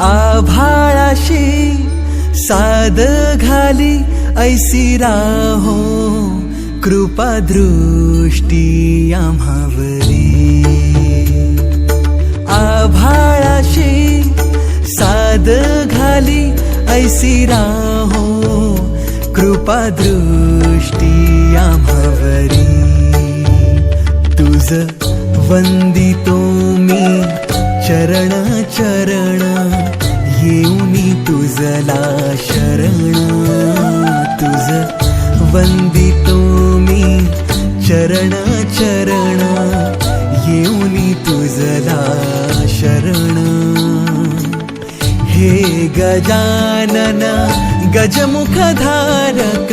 आभाळाशी साद घाली ऐसी राहो कृपा दृष्टी आम्हावरी. आभाळाशी साद घाली ऐसी राहो कृपा दृष्टी आम्हावरी. तुझ वंदितो मी चरण चरण येऊनी तुझला शरण. तुझ वंदितो मी चरण चरण. येऊनी तुझला शरण. हे गजानन गजमुख धारक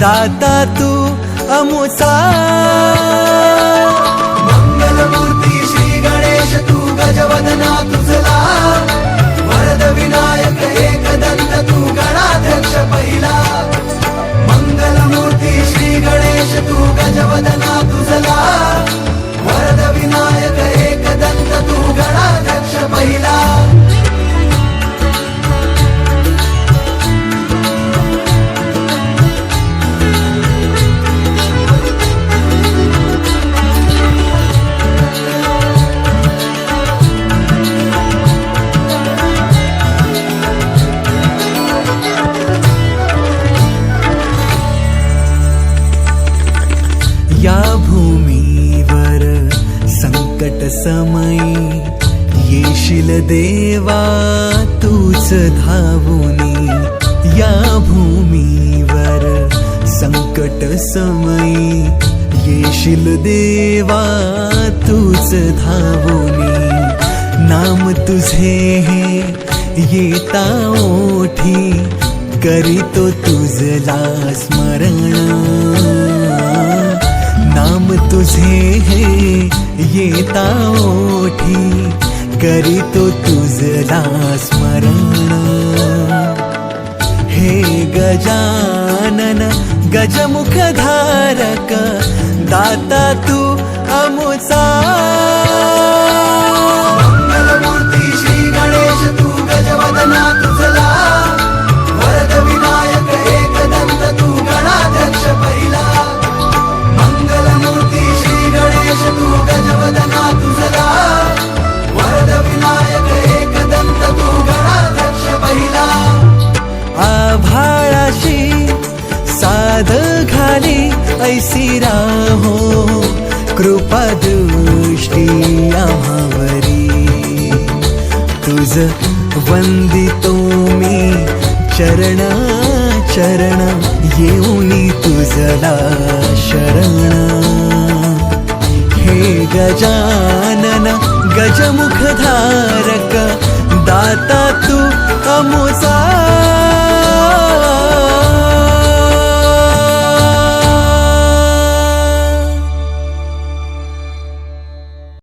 दाता तू अमुसा. मंगलमूर्ती समयी येशील देवा तूच धावुनी या भूमीवर संकट समयी येशील देवा तूच धावुनी नाम तुझे हे येता ओठी करीतो तुझला स्मरण. नाम तुझे हे येता ओठी करीतो तुझला स्मरण। हे गजानन गजमुख धारक दाता तू साध घाली ऐसी राहो कृपा दृष्टी आम्हावरी तुझ वंदितो मी चरण चरण येऊनी तुझला शरण। हे गजानन गजमुख धारक दाता तू अमुसा